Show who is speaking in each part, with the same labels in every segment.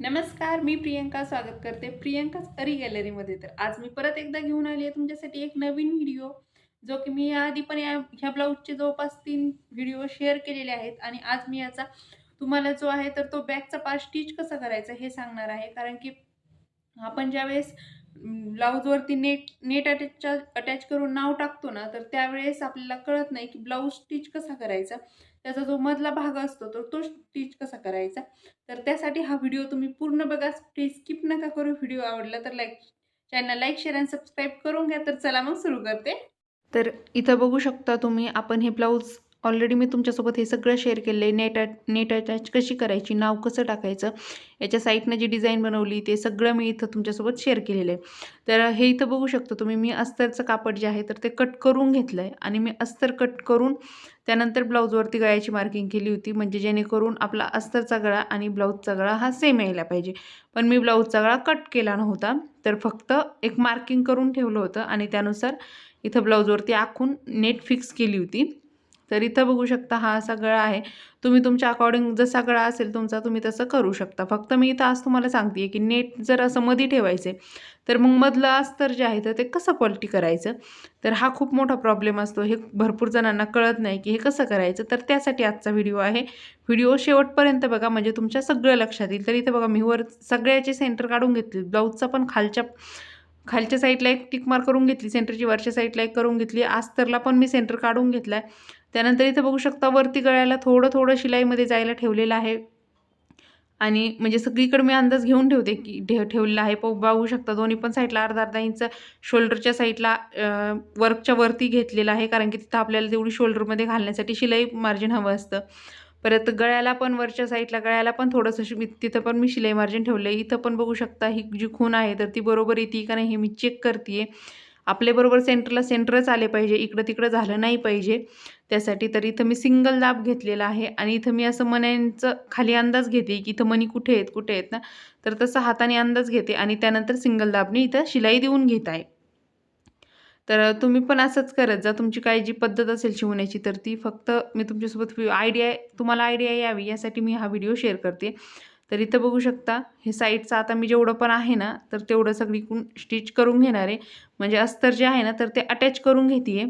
Speaker 1: नमस्कार मी प्रियंका स्वागत करते प्रियंकाच अरी गॅलरीमध्ये तर आज मी परत एकदा घेऊन आली आहे तुमच्यासाठी एक नवीन व्हिडिओ जो की मी याआधी पण या ह्या ब्लाऊजचे जवळपास तीन व्हिडिओ शेअर केलेले आहेत आणि आज मी याचा तुम्हाला जो आहे तर तो बॅकचा पार्ट स्टिच कसं करायचं हे सांगणार आहे. कारण की आपण ज्यावेळेस ब्लाऊजवरती नेट नेट अटॅच अटॅच करून नाव टाकतो ना तर त्यावेळेस आपल्याला कळत नाही की ब्लाऊज स्टिच कसा करायचा. त्याचा जो मधला भाग असतो तर तो स्टिच कसा करायचा. तर त्यासाठी हा व्हिडिओ तुम्ही पूर्ण बघा. प्लीज स्किप नका करू. व्हिडिओ आवडला तर लाईक चॅनल लाईक शेअर आणि सबस्क्राईब करून घ्या. तर चला मग सुरू करते. तर इथं बघू शकता तुम्ही आपण हे ब्लाऊज ऑलरेडी मी तुमच्यासोबत हे सगळं शेअर केलं आहे नेट नेट अटॅच कशी करायची? नाव कसं टाकायचं? याच्या साईटनं जी डिझाईन बनवली ते सगळं मी इथं तुमच्यासोबत शेअर केलेलं आहे. तर हे इथं बघू शकतो तुम्ही मी अस्तरचं कापड जे आहे तर ते कट करून घेतलं आहे आणि मी अस्तर कट करून त्यानंतर ब्लाऊजवरती गळ्याची मार्किंग केली होती. म्हणजे जेणेकरून आपला अस्तरचा गळा आणि ब्लाऊजचा गळा हा सेम यायला पाहिजे. पण मी ब्लाऊजचा गळा कट केला नव्हता. तर फक्त एक मार्किंग करून ठेवलं होतं. आणि त्यानुसार इथं ब्लाऊजवरती आखून नेट फिक्स केली होती. तर इथं बघू शकता हा असा गळा आहे. तुम्ही तुमच्या अकॉर्डिंग जसा गळा असेल तुमचा तुम्ही तसं करू शकता. फक्त मी इथं आज तुम्हाला सांगते की नेट जर असं मधी ठेवायचे तर मग मधलं अस्तर जे आहे तर ते कसं पलटी करायचं? तर हा खूप मोठा प्रॉब्लेम असतो. हे भरपूर जणांना कळत नाही की हे कसं करायचं? तर त्यासाठी आजचा व्हिडिओ आहे. व्हिडिओ शेवटपर्यंत बघा. म्हणजे तुमच्या सगळं लक्षात येईल. तर इथं बघा मी वर सगळ्याचे सेंटर काढून घेतले. ब्लाऊजचा पण खालच्या खालच्या साईडला एक टिकमार करून घेतली. सेंटरची वरच्या साईडला एक करून घेतली. आस्तरला पण मी सेंटर काढून घेतला आहे त्यानंतर इथं बघू शकता वरती गळ्याला थोडं थोडं शिलाईमध्ये जायला ठेवलेलं आहे. आणि म्हणजे सगळीकडे मी अंदाज घेऊन ठेवते की ठेव ठेवलेला आहे. प बघू शकता दोन्ही पण साईडला अर्धा अर्धा इंच शोल्डरच्या साईडला वर्कच्या वरती घेतलेला आहे. कारण की तिथं आपल्याला तेवढी शोल्डरमध्ये घालण्यासाठी शिलाई मार्जिन हवं असतं. परत गळ्याला पण वरच्या साईडला गळ्याला पण थोडंसं मी तिथं पण मी शिलाई मार्जिन ठेवलं आहे इथं पण बघू शकता ही जी खून आहे तर ती बरोबर येते का नाही हे मी चेक करते आपल्याबरोबर सेंटरला सेंटरच आले पाहिजे इकडं तिकडं झालं नाही पाहिजे. त्यासाठी तर इथं मी सिंगल दाब घेतलेला आहे आणि इथं मी असं मण्यांचं खाली अंदाज घेते की इथं मणी कुठे आहेत कुठे आहेत ना तर तसं हाताने अंदाज घेते आणि त्यानंतर सिंगल दाबने इथं शिलाई देऊन घेत आहे. तर तुम्ही पण असंच करत जा तुमची काही जी पद्धत असेल शिवण्याची तर ती फक्त मी तुमच्यासोबत आयडिया तुम्हाला आयडिया यावी यासाठी मी हा व्हिडिओ शेअर करते. तर इथं बघू शकता हे साईडचं आता मी जेवढं पण आहे ना तर तेवढं सगळीकडून स्टिच करून घेणार आहे. म्हणजे अस्तर जे आहे ना तर ते अटॅच करून घेते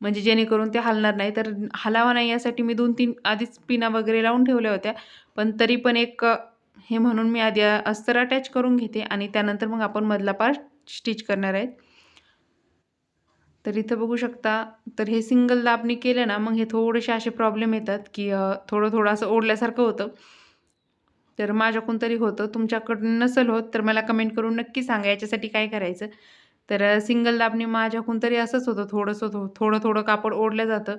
Speaker 1: म्हणजे जेणेकरून ते हलणार नाही. तर हलावा नाही यासाठी मी दोन तीन आधीच पिना वगैरे लावून ठेवल्या होत्या. पण तरी पण एक हे म्हणून मी आधी अस्तर अटॅच करून घेते आणि त्यानंतर मग आपण मधला पार्ट स्टिच करणार आहेत. तर इथं बघू शकता तर हे सिंगल दाबणी केलं ना मग हे थोडेसे असे प्रॉब्लेम येतात की थोडं थोडं असं ओढल्यासारखं होतं. तर माझ्याकडून तरी होतं. तुमच्याकडून नसेल होत तर मला कमेंट करून नक्की सांगा याच्यासाठी काय करायचं? तर सिंगल दाबणी माझ्याकडून तरी असंच होतं थोडंसं थो थोडं थोडं कापड ओढलं जातं.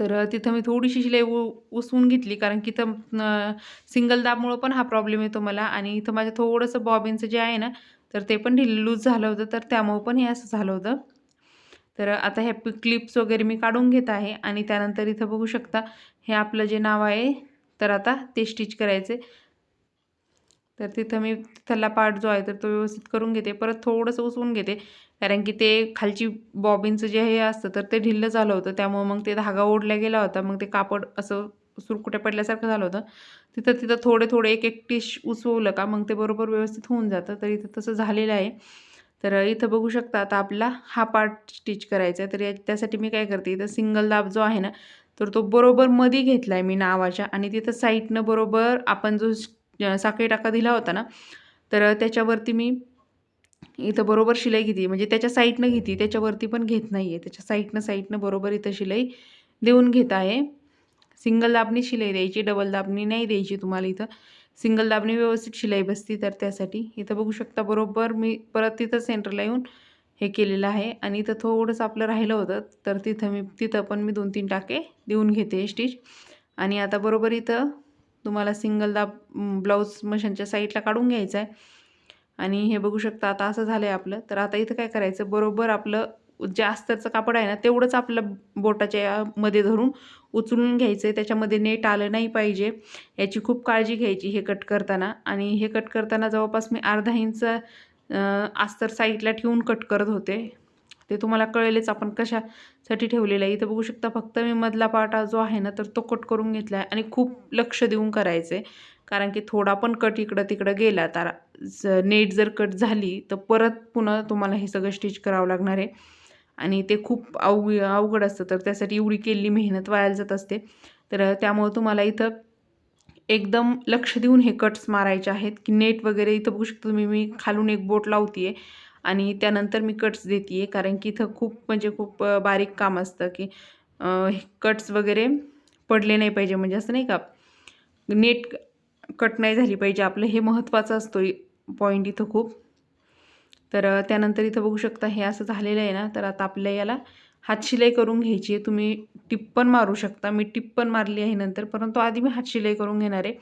Speaker 1: तर तिथं मी थोडीशी शिलाई उ उसवून घेतली कारण की इथं सिंगल दाबमुळं पण हा प्रॉब्लेम येतो मला. आणि इथं माझं थोडंसं बॉबिनचं जे आहे ना तर ते पण ढिल लूज झालं होतं तर त्यामुळं पण हे असं झालं होतं. तर आता हे क्लिप्स वगैरे मी काढून घेत आहे. आणि त्यानंतर इथं बघू शकता हे आपलं जे नाव आहे तर आता ते स्टिच करायचे. तर तिथं मी तिथला पार्ट जो आहे तर तो व्यवस्थित करून घेते. परत थोडंसं उसवून घेते. कारण की ते खालची बॉबिनचं जे हे असतं तर ते ढिल्लं झालं होतं. त्यामुळं मग ते धागा ओढला गेला होता. मग ते कापड असं सुरकुट्या पडल्यासारखं झालं होतं. तिथं तिथं थोडे थोडे एक एक टिश उसवलं का मग ते बरोबर व्यवस्थित होऊन जातं. तर इथं तसं झालेलं आहे. तर इथं बघू शकता आता आपला हा पार्ट स्टिच करायचा आहे. तर या त्यासाठी मी काय करते इथं सिंगल दाब जो आहे ना तर तो बरोबर मध्ये घेतला आहे मी नावाच्या आणि तिथं साईडनं बरोबर आपण जो साखळी टाका दिला होता ना तर त्याच्यावरती मी इथं बरोबर शिलाई घेते म्हणजे त्याच्या साईडनं घेते त्याच्यावरती पण घेत नाही आहे त्याच्या साईडनं साईडनं बरोबर इथं शिलाई देऊन घेत आहे. सिंगल दाबणी शिलाई द्यायची डबल दाबणी नाही द्यायची तुम्हाला इथं. सिंगल दाबणी व्यवस्थित शिलाई बसती तर त्यासाठी. इथं बघू शकता बरोबर मी परत तिथं सेंटरला येऊन हे केलेलं आहे. आणि इथं थोडंसं आपलं राहिलं होतं तर तिथं मी तिथं पण मी दोन तीन टाके देऊन घेते स्टिच. आणि आता बरोबर इथं तुम्हाला सिंगल दाब ब्लाऊज मशीनच्या साईडला काढून घ्यायचं आहे आणि हे बघू शकता आता असं झालं आहे आपलं. तर आता इथं काय करायचं बरोबर आपलं जे अस्तरचं कापड आहे ना तेवढंच आपलं बोटाच्या मध्ये धरून उचलून घ्यायचं आहे त्याच्यामध्ये नेट आलं नाही पाहिजे. याची खूप काळजी घ्यायची हे कट करताना. आणि हे कट करताना जवळपास मी अर्धा इंच अस्तर साईडला ठेवून कट करत होते. ते तुम्हाला कळेलच आपण कशासाठी ठेवलेलं आहे. इथं बघू शकता फक्त मी मधला पाटा जो आहे ना तर तो कट करून घेतला आहे आणि खूप लक्ष देऊन करायचं आहे कारण की थोडा पण कट इकडं तिकडं गेला तर नेट जर कट झाली तर परत पुन्हा तुम्हाला हे सगळं स्टिच करावं लागणार आहे. आणि ते खूप अव अवघड असतं तर त्यासाठी एवढी केलेली मेहनत वायाला जात असते. तर त्यामुळं तुम्हाला इथं एकदम लक्ष देऊन हे कट्स मारायचे आहेत की नेट वगैरे इथं बघू शकतो तुम्ही मी खालून एक बोट लावते आहे आणि त्यानंतर मी कट्स देते आहे कारण की इथं खूप म्हणजे खूप बारीक काम असतं की कट्स वगैरे पडले नाही पाहिजे. म्हणजे असं नाही का नेट कट नाही झाली पाहिजे. आपलं हे महत्त्वाचं असतो पॉईंट इथं खूप. तर त्यानंतर इथं बघू शकता हे असं झालेलं आहे ना. तर आता आपल्या याला हातशिलाई करून घ्यायची आहे. तुम्ही टिप पण मारू शकता. मी टिप पण मारली आहे नंतर परंतु आधी मी हातशिलाई करून घेणार आहे.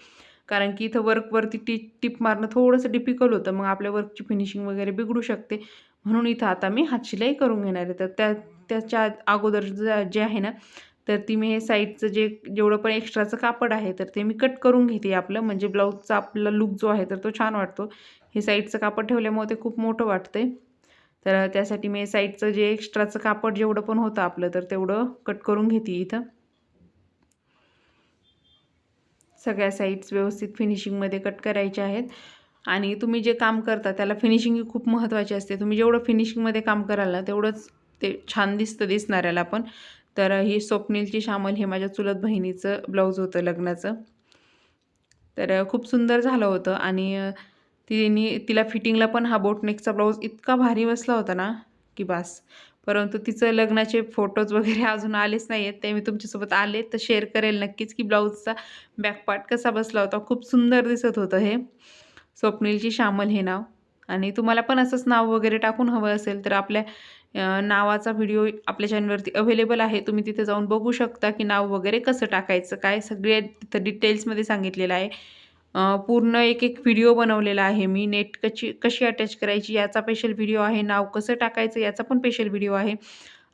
Speaker 1: कारण की इथं वर्कवरती टी टिप मारणं थोडंसं डिफिकल्ट होतं. मग आपल्या वर्कची फिनिशिंग वगैरे बिघडू शकते. म्हणून इथं आता मी हातशिलाई करून घेणार आहे. तर त्या त्याच्या अगोदर जे आहे ना तर ती मी हे साईडचं जे जेवढं पण एक्स्ट्राचं कापड आहे तर ते मी कट करून घेते आपलं. म्हणजे ब्लाऊजचा आपला लुक जो आहे तर तो छान वाटतो. हे साईडचं कापड ठेवल्यामुळे ते खूप मोठं वाटतं आहे तर त्यासाठी मी साईडचं जे एक्स्ट्राचं कापड जेवढं पण होतं आपलं तर तेवढं कट करून घेते इथं. सगळ्या साईड्स व्यवस्थित फिनिशिंगमध्ये कट करायचे आहेत. आणि तुम्ही जे काम करता त्याला फिनिशिंग खूप महत्त्वाची असते. तुम्ही जेवढं फिनिशिंगमध्ये काम कराल ना तेवढंच ते छान दिसतं दिसणाऱ्याला पण. तर ही स्वप्नीलची शामल हे माझ्या चुलत बहिणीचं ब्लाऊज होतं लग्नाचं. तर खूप सुंदर झालं होतं आणि तिने तिला फिटिंगला पण हा बोटनेकचा ब्लाऊज इतका भारी बसला होता ना की बास. परंतु तिचं लग्नाचे फोटोज वगैरे अजून आलेच नाही आहेत ते मी तुमच्यासोबत आले तर शेअर करेल नक्कीच की ब्लाऊजचा बॅकपार्ट कसा बसला होता. खूप सुंदर दिसत होतं हे. स्वप्नीलची शामल हे नाव. आणि तुम्हाला पण असंच नाव वगैरे टाकून हवं असेल तर आपल्या नावाचा व्हिडिओ आपल्या चॅनलवरती अवेलेबल आहे. तुम्ही तिथे जाऊन बघू शकता की नाव वगैरे कसं टाकायचं काय सगळे तिथं डिटेल्समध्ये सांगितलेलं आहे. पूर्ण एक एक व्हिडिओ बनवलेला आहे मी. नेट कशी कशी अटॅच करायची याचा स्पेशल व्हिडिओ आहे. नाव कसं टाकायचं याचा पण स्पेशल व्हिडिओ आहे.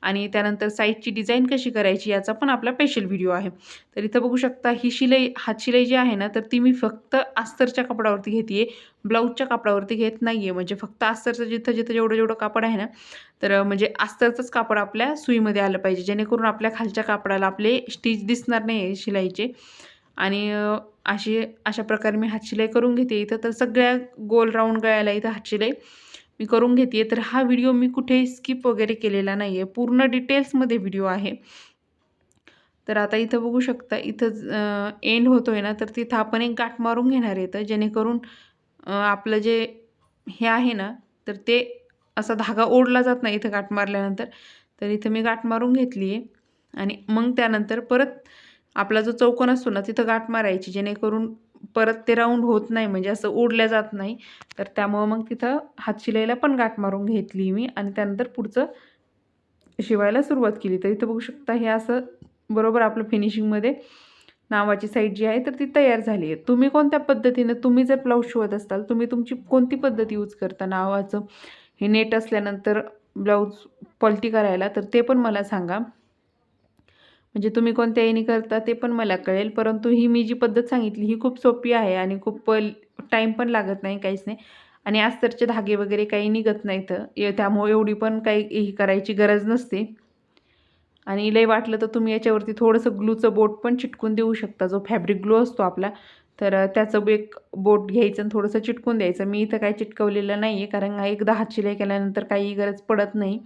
Speaker 1: आणि त्यानंतर साईजची डिझाईन कशी करायची याचा पण आपला स्पेशल व्हिडिओ आहे. तर इथं बघू शकता ही शिलाई हातशिलाई जी आहे ना तर ती मी फक्त अस्तरच्या कापडावरती घेते आहे ब्लाऊजच्या कापडावरती घेत नाही आहे म्हणजे फक्त अस्तरचं जिथं जिथं जेवढं जेवढं कापड आहे ना तर म्हणजे अस्तरचंच कापड आपल्या सुईमध्ये आलं पाहिजे. जेणेकरून आपल्या खालच्या कापडाला आपले स्टिच दिसणार नाही आहे शिलाईचे. आणि अशी अशा प्रकारे मी हातशिलाई करून घेते. इथं तर सगळ्या गोल राऊंड गळ्याला इथं हातशिलाई मी करून घेते तर हा व्हिडिओ मी कुठेही स्किप वगैरे केलेला नाही आहे पूर्ण डिटेल्समध्ये व्हिडिओ आहे. तर आता इथं बघू शकता इथं एंड होतो आहे ना तर तिथं आपण एक गाठ मारून घेणार येतं जेणेकरून आपलं जे हे आहे ना तर ते असा धागा ओढला जात नाही इथं गाठ मारल्यानंतर. तर इथं मी गाठ मारून घेतली आहे आणि मग त्यानंतर परत आपला जो चौकोन असतो ना तिथं गाठ मारायची जेणेकरून परत ते राऊंड होत नाही म्हणजे असं ओढल्या जात नाही. तर त्यामुळं मग तिथं हात शिलाईला पण गाठ मारून घेतली मी आणि त्यानंतर पुढचं शिवायला सुरुवात केली. तर इथं बघू शकता हे असं बरोबर आपलं फिनिशिंगमध्ये नावाची साईड जी आहे तर ती तयार झाली आहे. तुम्ही कोणत्या पद्धतीनं तुम्ही जर ब्लाऊज शिवत असाल तुम्ही तुमची कोणती पद्धत यूज करता? नावाचं हे नेट असल्यानंतर ब्लाऊज पलटी करायला तर ते पण मला सांगा. म्हणजे तुम्ही कोणत्या याने करता ते पण मला कळेल. परंतु ही मी जी पद्धत सांगितली ही खूप सोपी आहे आणि खूप टाईम पण लागत नाही काहीच नाही. आणि अस्तरचे धागे वगैरे काही निघत नाहीत. त्यामुळे एवढी पण काही ही करायची गरज नसते. आणि लय वाटलं तर तुम्ही याच्यावरती थोडंसं ग्लूचं बोट पण चिटकून देऊ शकता. जो फॅब्रिक ग्लू असतो आपला तर त्याचं एक बोट घ्यायचं आणि थोडंसं चिटकून द्यायचं. मी इथं काही चिटकवलेलं नाही आहे कारण एकदा हात शिलाई केल्यानंतर काही गरज पडत नाही.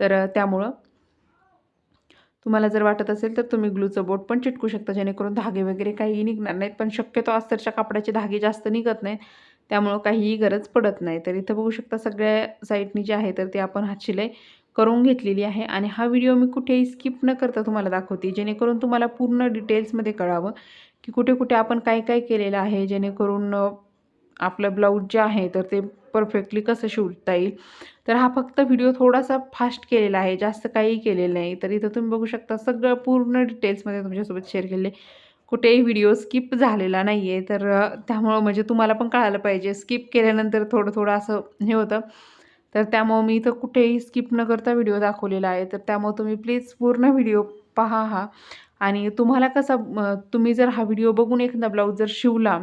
Speaker 1: तर त्यामुळं तुम्हाला जर वाटत असेल तर तुम्ही ग्लूचं बोट पण चिटकू शकता जेणेकरून धागे वगैरे काहीही निघणार नाहीत. पण शक्यतो अस्तरच्या कापडाचे धागे जास्त निघत नाहीत. त्यामुळं काहीही गरज पडत नाही. तर इथं बघू शकता सगळ्या साईडनी जे आहे तर ते आपण हातशिलाई करून घेतलेली आहे. आणि हा व्हिडिओ मी कुठेही स्किप न करता तुम्हाला दाखवते जेणेकरून तुम्हाला पूर्ण डिटेल्समध्ये कळावं की कुठे कुठे आपण काय काय केलेलं आहे जेणेकरून आपलं ब्लाऊज जे आहे तर ते परफेक्टली कसं शिवता येईल? तर हा फक्त व्हिडिओ थोडासा फास्ट केलेला आहे जास्त काही केलेलं नाही. तर इथं तुम्ही बघू शकता सगळं पूर्ण डिटेल्समध्ये तुमच्यासोबत शेअर केले. कुठेही व्हिडिओ स्किप झालेला नाही आहे तर त्यामुळं म्हणजे तुम्हाला पण कळायला पाहिजे. स्किप केल्यानंतर थोडं थोडं असं हे होतं. तर त्यामुळं मी इथं कुठेही स्किप न करता व्हिडिओ दाखवलेला आहे. तर त्यामुळं तुम्ही प्लीज पूर्ण व्हिडिओ पहा हा. आणि तुम्हाला कसा तुम्ही जर हा व्हिडिओ बघून एखादा ब्लाऊज जर शिवला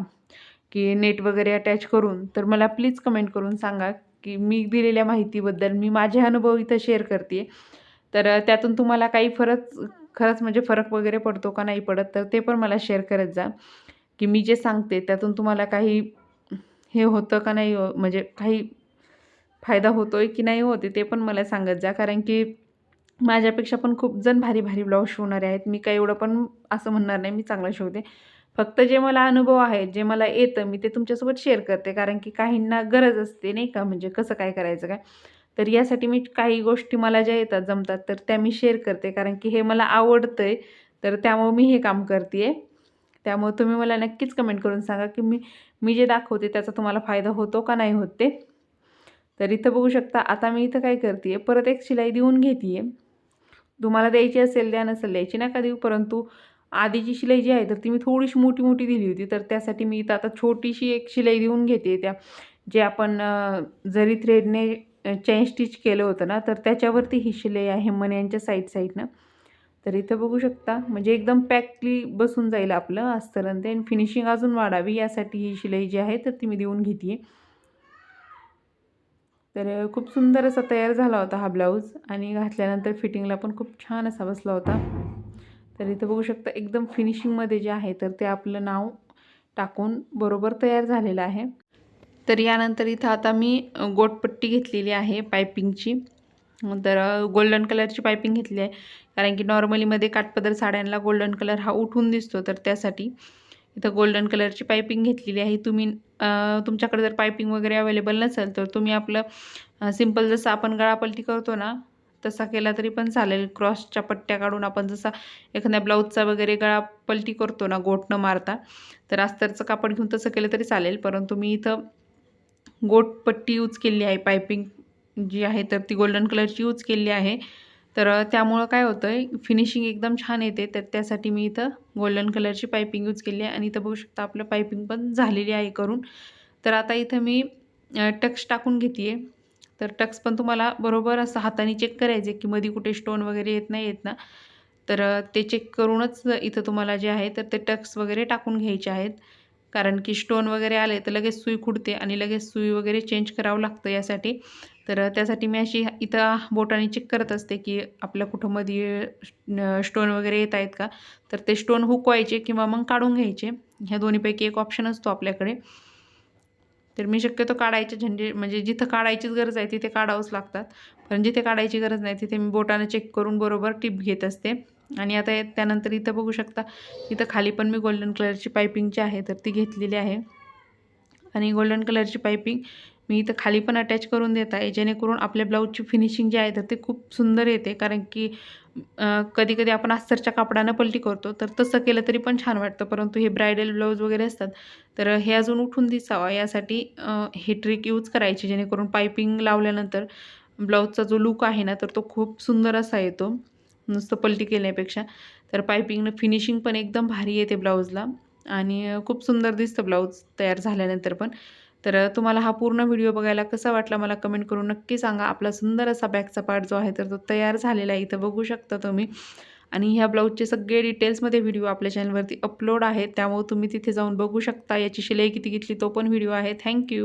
Speaker 1: की नेट वगैरे अटॅच करून तर मला प्लीज कमेंट करून सांगा की मी दिलेल्या माहितीबद्दल मी माझे अनुभव इथं शेअर करते. तर त्यातून तुम्हाला काही फरक खरंच म्हणजे फरक वगैरे पडतो का नाही पडत तर ते पण मला शेअर करत जा. की मी जे सांगते त्यातून तुम्हाला काही हे होतं का नाही हो म्हणजे काही फायदा होतो आहे की नाही होते ते पण मला सांगत जा. कारण की माझ्यापेक्षा पण खूप जण भारी भारी ब्लाऊज शिवणारे आहेत. मी काही एवढं पण असं म्हणणार नाही मी चांगलं शिवते. फक्त जे मला अनुभव आहे जे मला येतं मी ते तुमच्यासोबत शेअर करते. कारण की काहींना गरज असते नाही का? म्हणजे कसं काय करायचं काय? तर यासाठी मी काही गोष्टी मला ज्या येतात जमतात तर त्या मी शेअर करते. कारण की हे मला आवडतं आहे तर त्यामुळं मी हे काम करते आहे त्यामुळे तुम्ही मला नक्कीच कमेंट करून सांगा की मी मी जे दाखवते त्याचा तुम्हाला फायदा होतो का नाही होत ते. तर इथं बघू शकता आता मी इथं काय करते आहे परत एक शिलाई देऊन घेते आहे तुम्हाला द्यायची असेल द्या नसेल द्यायची नका देऊ. परंतु आधीची शिलाई जी आहे तर ती मी थोडीशी मोठी मोठी दिली होती. तर त्यासाठी मी इथं आता छोटीशी एक शिलाई देऊन घेते. त्या जे आपण जरी थ्रेडने चेन स्टिच केलं होतं ना तर त्याच्यावरती ही शिलाई आहे मण्यांच्या साईड साईडनं तर इथं बघू शकता म्हणजे एकदम पॅकली बसून जाईल आपलं अस्तरण ते. आणि फिनिशिंग अजून वाढावी यासाठी ही शिलाई जी आहे तर ती मी देऊन घेते तर खूप सुंदर असा तयार झाला होता हा ब्लाऊज आणि घातल्यानंतर फिटिंगला पण खूप छान असा बसला होता. तर इथं बघू शकता एकदम फिनिशिंगमध्ये जे आहे तर ते आपलं नाव टाकून बरोबर तयार झालेलं आहे. तर यानंतर इथं आता मी गोटपट्टी घेतलेली आहे पायपिंगची तर गोल्डन कलरची पायपिंग घेतली आहे. कारण की नॉर्मलीमध्ये काटपदर साड्यांना गोल्डन कलर हा उठून दिसतो तर त्यासाठी इथं गोल्डन कलरची पायपिंग घेतलेली आहे. तुम्ही तुमच्याकडे जर पायपिंग वगैरे अवेलेबल नसेल तर तुम्ही आपलं सिंपल जसं आपण गळापलटी करतो ना तसा केला तरी पण चालेल. क्रॉसच्या पट्ट्या काढून आपण जसा एखाद्या ब्लाऊजचा वगैरे गळा पलटी करतो ना गोट न मारता तर अस्तरचं कापड घेऊन तसं केलं तरी चालेल. परंतु मी इथं गोट पट्टी यूज केली आहे. पायपिंग जी आहे तर ती गोल्डन कलरची यूज केली आहे. तर त्यामुळं काय होतं आहे फिनिशिंग एकदम छान येते. तर त्यासाठी मी इथं गोल्डन कलरची पायपिंग यूज केली आहे. आणि इथं बघू शकता आपलं पायपिंग पण झालेली आहे करून. तर आता इथं मी टक्स टाकून घेते आहे तर टक्स पण तुम्हाला बरोबर असं हाताने चेक करायचे की मध्ये कुठे स्टोन वगैरे येत नाही येत ना. तर ते चेक करूनच इथं तुम्हाला जे आहे तर ते टक्स वगैरे टाकून घ्यायचे आहेत. कारण की स्टोन वगैरे आले तर लगेच सुई खुडते आणि लगेच सुई वगैरे चेंज करावं लागतं यासाठी. तर त्यासाठी मी अशी इथं बोटाने चेक करत असते की आपल्या कुठं मध्ये स्टोन वगैरे येत आहेत का? तर ते स्टोन हुकवायचे किंवा मग काढून घ्यायचे. ह्या दोन्हीपैकी एक ऑप्शन असतो आपल्याकडे. तर मी शक्यतो काढायचे झेंडे म्हणजे जिथं काढायचीच गरज आहे तिथे काढावंच लागतात. पण जिथे काढायची गरज नाही तिथे मी बोटानं चेक करून बरोबर टिप घेत असते. आणि आता त्यानंतर इथं बघू शकता इथं खाली पण मी गोल्डन कलरची पायपिंग जी आहे तर ती घेतलेली आहे. आणि गोल्डन कलरची पायपिंग मी इथं खाली पण अटॅच करून देत आहे जेणेकरून आपल्या ब्लाऊजची फिनिशिंग जी आहे तर ते खूप सुंदर येते. कारण की कधी कधी आपण अस्तरच्या कापडानं पलटी करतो तर तसं केलं तरी पण छान वाटतं. परंतु हे ब्रायडल ब्लाऊज वगैरे असतात तर हे अजून उठून दिसावं. यासाठी हे ट्रिक यूज करायची जेणेकरून पायपिंग लावल्यानंतर ब्लाऊजचा जो लुक आहे ना तर तो खूप सुंदर असा येतो नुसतं पलटी केल्यापेक्षा. तर पायपिंगनं फिनिशिंग पण एकदम भारी येते ब्लाऊजला आणि खूप सुंदर दिसतं ब्लाऊज तयार झाल्यानंतर पण. तर तुम्हाला हा पूर्ण व्हिडिओ बघायला कसा वाटला मला कमेंट करून नक्की सांगा. आपला सुंदर असा बॅकचा पार्ट जो आहे तर तो तयार झालेला आहे. इथं बघू शकता तुम्ही. आणि ह्या ब्लाऊजचे सगळे डिटेल्समध्ये व्हिडिओ आपल्या चॅनलवरती अपलोड आहेत. त्यामुळे तुम्ही तिथे जाऊन बघू शकता. याची शिलाई किती घेतली तो पण व्हिडिओ आहे. थँक्यू.